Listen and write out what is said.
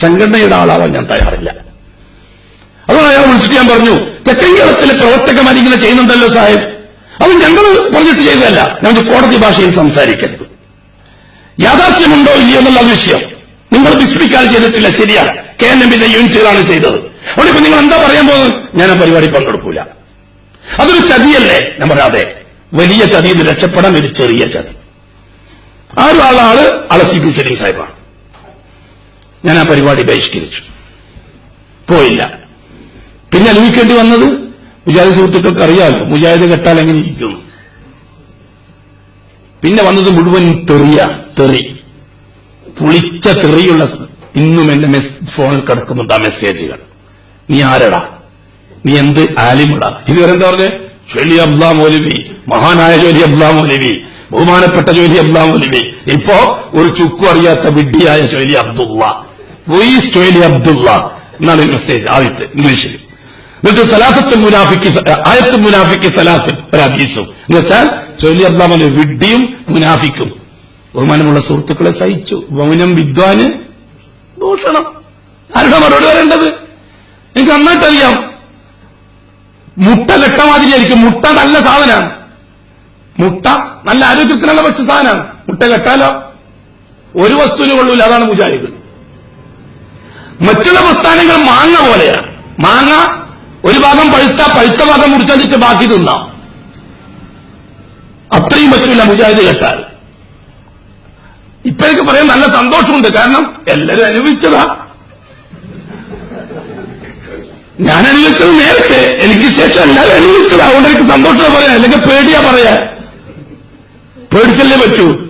സംഘടനയുടെ ആളാവാൻ ഞാൻ തയ്യാറില്ല. അതുകൊണ്ട് അയാൾ വിളിച്ചിട്ട് ഞാൻ പറഞ്ഞു തെക്കൻ കേരളത്തിലെ പ്രവർത്തകന്മാർ ഇങ്ങനെ ചെയ്യുന്നുണ്ടല്ലോ സാഹിബ്. അത് ഞങ്ങൾ പറഞ്ഞിട്ട് ചെയ്തതല്ല. ഞാൻ കോടതി ഭാഷയിൽ സംസാരിക്കരുത്. യാഥാർത്ഥ്യമുണ്ടോ ഇല്ലയോ എന്നുള്ള വിഷയം നിങ്ങൾ വിസ്മിക്കാതെ ചെയ്തിട്ടില്ല ശരിയാണ്. കെ എൻ എമ്മിന്റെ യൂണിറ്റുകളാണ് ചെയ്തത്. അതുകൊണ്ട് ഇപ്പൊ നിങ്ങൾ എന്താ പറയാൻ പോകുന്നത്? ഞാൻ ആ പരിപാടി പങ്കെടുക്കൂല. അതൊരു ചതിയല്ലേ? ഞാൻ പറയാതെ. വലിയ ചതിയിൽ രക്ഷപ്പെടാൻ ഒരു ചെറിയ ചതി. ആരും ആളാണ് ആളെ സി പി സലീം സാഹിബാണ്. ഞാൻ ആ പരിപാടി ബഹിഷ്കരിച്ചു. പോയില്ല. പിന്നെ അനുഭവിക്കേണ്ടി വന്നത് മുജാഹിദ് സുഹൃത്തുക്കൾക്ക് അറിയാമല്ലോ മുജാഹിദ് കെട്ടാൽ എങ്ങനെ ഇരിക്കുന്നു പിന്നെ വന്നത് മുഴുവൻ തെറിയ തെറി. പുളിച്ച തെറിയുള്ള ഇന്നും എന്റെ ഫോണിൽ കിടക്കുന്നുണ്ട് ആ മെസ്സേജുകൾ. നീ ആരടാ? നീ എന്ത് ആലിമടാ ഇതുവരെ എന്താ പറഞ്ഞേ? ചൊല്ലി അബ്ദാ മൗലവി മഹാനായ ജോലി അബ്ദാ മൗലവി ബഹുമാനപ്പെട്ട ജോലി അബ്ദാ മൗലവി. ഇപ്പോ ഒരു ചുക്കു അറിയാത്ത വിഡ്ഢിയായ ചൊല്ലി അബ്ദുള്ള. വോയിസ് ജോലി അബ്ദുള്ള എന്നാണ് മെസ്സേജ് ആദ്യത്തെ ഇംഗ്ലീഷിൽ എന്നിട്ട് സലാസത്ത് മുനാഫിക്ക് ആയത്ത് മുനാഫിക്ക് സലാസ് ഒരു ഹദീസും. എന്ന് വെച്ചാൽ ജോലി അബ്ദാ മൗലവി വിഡ്ഢിയും മുനാഫിക്കും. ബഹുമാനമുള്ള സുഹൃത്തുക്കളെ സഹിച്ചു. മൗനം വിദ്വാന് ദൂഷണം. ആരുടെ മറുപടി വരേണ്ടത് എനിക്ക് നന്നായിട്ടറിയാം. മുട്ട കെട്ടമാതിരിയായിരിക്കും മുട്ട നല്ല സാധനമാണ്. മുട്ട നല്ല ആരോഗ്യത്തിനുള്ള വെച്ച സാധനമാണ്. മുട്ട കെട്ടാലോ ഒരു വസ്തുവിന് കൊള്ളൂല. അതാണ് മുജാഹിദ്. മറ്റുള്ള പ്രസ്ഥാനങ്ങൾ മാങ്ങ പോലെയാണ് മാങ്ങ ഒരു ഭാഗം പഴുത്ത പഴുത്ത ഭാഗം മുറിച്ചിട്ട് ബാക്കി തിന്നാം. അത്രയും പറ്റൂല മുജാഹിദ് കേട്ടാൽ. ഇപ്പൊ എനിക്ക് പറയാൻ നല്ല സന്തോഷമുണ്ട്. കാരണം എല്ലാരും അനുഭവിച്ചതാ. ഞാൻ അനുഭവിച്ചത് നേരത്തെ. എനിക്ക് ശേഷം എല്ലാവരും അനുഭവിച്ചത്. അതുകൊണ്ട് എനിക്ക് സന്തോഷം പറയാം അല്ലെങ്കിൽ പേടിയാ പറയാ പേടിച്ചല്ലേ പറ്റൂ.